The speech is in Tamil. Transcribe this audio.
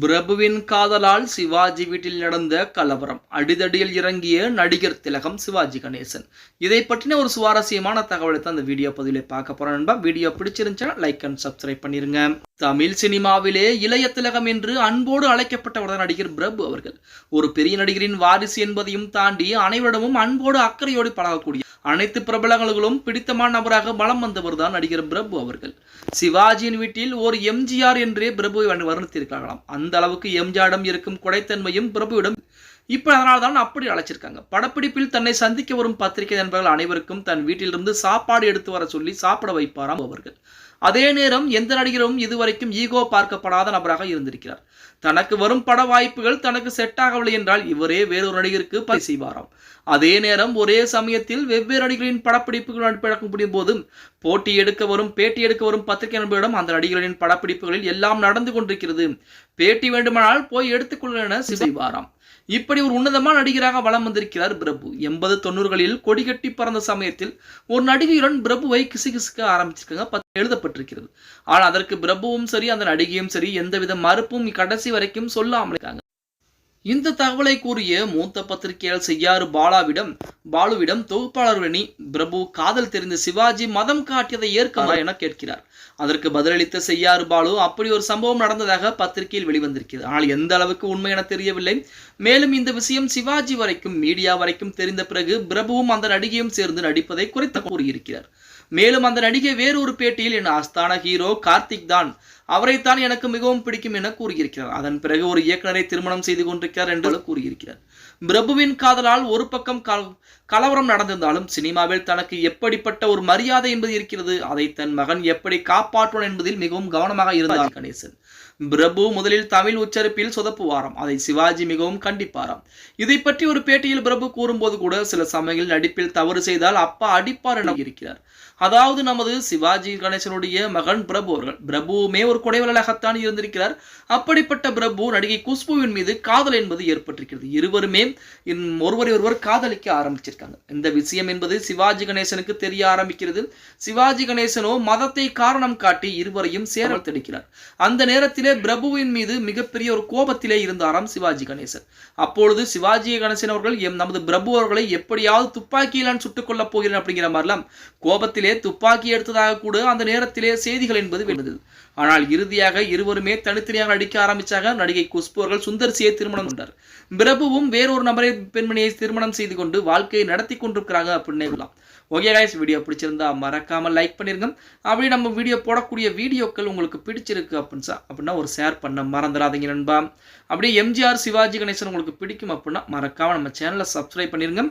பிரபுவின் காதலால் சிவாஜி வீட்டில் நடந்த கலவரம். அடிதடியில் இறங்கிய நடிகர் திலகம் சிவாஜி கணேசன். இதை பற்றின ஒரு சுவாரஸ்யமான தகவலை தான் அந்த வீடியோ பதிவில் பார்க்க போறோம் நண்பா. வீடியோ பிடிச்சிருந்துச்சுன்னா லைக் அண்ட் சப்ஸ்கிரைப் பண்ணிருங்க. தமிழ் சினிமாவிலே இளைய திலகம் என்று அன்போடு அழைக்கப்பட்டவர் நடிகர் பிரபு அவர்கள். ஒரு பெரிய நடிகரின் வாரிசு என்பதையும் தாண்டி அனைவரிடமும் அன்போடு அக்கறையோடு பழகக்கூடிய அனைத்து பிரபலங்களும் பிடித்தமான நபராக வலம் வந்தவர் தான் நடிகர் பிரபு அவர்கள். சிவாஜியின் வீட்டில் ஒரு எம்ஜிஆர் என்றே பிரபுவை வர்ண- வர்ணித்திருக்கலாம் அந்த அளவுக்கு எம்ஜிஆரிடம் இருக்கும் கொடைத்தன்மையும் பிரபுவிடம் இப்ப அதனால தான் அப்படி அழைச்சிருக்காங்க. படப்பிடிப்பில் தன்னை சந்திக்க வரும் பத்திரிகை நண்பர்கள் அனைவருக்கும் தன் வீட்டிலிருந்து சாப்பாடு எடுத்து வர சொல்லி சாப்பிட வைப்பாராம் அவர்கள். அதே நேரம் எந்த நடிகரும் இதுவரைக்கும் ஈகோ பார்க்கப்படாத நபராக இருந்திருக்கிறார். தனக்கு வரும் பட வாய்ப்புகள் தனக்கு செட் ஆகவில்லை என்றால் இவரே வேறொரு நடிகருக்கு பதி செய்வாராம். அதே நேரம் ஒரே சமயத்தில் வெவ்வேறு நடிகர்களின் படப்பிடிப்புகள் நடப்பிடக்கும் போதும் போட்டி எடுக்க வரும் பேட்டி எடுக்க வரும் பத்திரிகை நண்பர்களிடம் அந்த நடிகர்களின் படப்பிடிப்புகளில் எல்லாம் நடந்து கொண்டிருக்கிறது. பேட்டி வேண்டுமானால் போய் எடுத்துக்கொள்ள என செய்வாராம். இப்படி ஒரு உன்னதமான நடிகராக வலம் வந்திருக்கிறார் பிரபு. எண்பது தொண்ணூறுகளில் கொடிகட்டி பறந்த சமயத்தில் ஒரு நடிகையுடன் பிரபுவை கிசுகிசுக்க ஆரம்பிச்சிருக்காங்க. பத்து எழுதப்பட்டிருக்கிறது. ஆனால் அதற்கு பிரபுவும் சரி அந்த நடிகையும் சரி எந்தவித மறுப்பும் கடைசி வரைக்கும் சொல்லாமல் இருக்காங்க. இந்த தகவலை கூறிய மூத்த பத்திரிகையாளர் செய்யாறு பாலாவிடம் பாலுவிடம் தொகுப்பாளரணி பிரபு காதல் தெரிந்த சிவாஜி மதம் காட்டியதை ஏற்கமா என கேட்கிறார். அதற்கு பதிலளித்த செய்யாறு பாலு அப்படி ஒரு சம்பவம் நடந்ததாக பத்திரிகையில் வெளிவந்திருக்கிறது. ஆனால் எந்த அளவுக்கு உண்மை என தெரியவில்லை. மேலும் இந்த விஷயம் சிவாஜி வரைக்கும் மீடியா வரைக்கும் தெரிந்த பிறகு பிரபுவும் அந்த நடிகையும் சேர்ந்து நடிப்பதை குறைத்து கூறியிருக்கிறார். மேலும் அந்த நடிகை வேறொரு பேட்டியில் என் ஆஸ்தான ஹீரோ கார்த்திக் தான் அவரைத்தான் எனக்கு மிகவும் பிடிக்கும் என கூறியிருக்கிறார். அதன் பிறகு ஒரு இயக்குனரை திருமணம் செய்து கொண்டிருக்கிறார் என்று கூறியிருக்கிறார். பிரபுவின் காதலால் ஒரு பக்கம் கலவரம் நடந்திருந்தாலும் சினிமாவில் தனக்கு எப்படிப்பட்ட ஒரு மரியாதை என்பது இருக்கிறது அதை தன் மகன் எப்படி காப்பாற்றுவான் என்பதில் மிகவும் கவனமாக இருந்தார் கணேசன். பிரபு முதலில் தமிழ் உச்சரிப்பில் சொதப்புவாராம் அதை சிவாஜி மிகவும் கண்டிப்பாராம். இதை பற்றி ஒரு பேட்டியில் பிரபு கூறும்போது கூட சில சமயங்களில் நடிப்பில் தவறு செய்தால் அப்பா அடிப்பார் என இருக்கிறார் அதாவது நமது சிவாஜி கணேசனுடைய மகன் பிரபு அவர்கள் பிரபுவுமே ஒரு குடைவலாகத்தான் இருந்திருக்கிறார். அப்படிப்பட்ட பிரபு நடிகை குஷ்புவின் மீது காதல் என்பது ஏற்பட்டிருக்கிறது. இருவருமே இன் ஒருவரை ஒருவர் காதலிக்க ஆரம்பிச்சிருக்காங்க. இந்த விஷயம் என்பது சிவாஜி கணேசனுக்கு தெரிய ஆரம்பிக்கிறது. சிவாஜி கணேசனோ மதத்தை காரணம் காட்டி இருவரையும் சேரத்தெடுக்கிறார். அந்த நேரத்திலே பிரபுவின் மீது மிகப்பெரிய ஒரு கோபத்திலே இருந்தாராம் சிவாஜி கணேசன். அப்பொழுது சிவாஜி கணேசன் அவர்கள் எம் நமது பிரபு அவர்களை எப்படியாவது துப்பாக்கியிலான் சுட்டுக் கொள்ளப் போகிறேன் அப்படிங்கிற மாதிரிலாம் கோபத்திலே துப்பாக்கி எடுத்ததாக கூட அந்த நேரத்திலே செய்திகள் என்பது வெளிவந்தது. ஆனால் இறுதியாக இருவருமே தனித்தனியாக நடிக்க ஆரம்பிச்சாக நடிகை குஷ்பு அவர்கள் சுந்தர்சியை திருமணம் கொண்டார். பிரபுவும் வேறொரு நபரை பெண்மணியை திருமணம் செய்து கொண்டு வாழ்க்கையை நடத்தி கொண்டிருக்கிறாங்க அப்படின்னே விடலாம். ஓகே காய்ஸ் வீடியோ பிடிச்சிருந்தா மறக்காம லைக் பண்ணிருங்க. அப்படியே நம்ம வீடியோ போடக்கூடிய வீடியோக்கள் உங்களுக்கு பிடிச்சிருக்கு அப்படின்னு அப்படின்னா ஒரு ஷேர் பண்ண மறந்துடாதீங்க நண்பா. அப்படியே எம்ஜிஆர் சிவாஜி கணேசன் உங்களுக்கு பிடிக்கும் அப்படின்னா மறக்காம நம்ம சேனலை சப்ஸ்கிரைப் பண்ணிருங்க.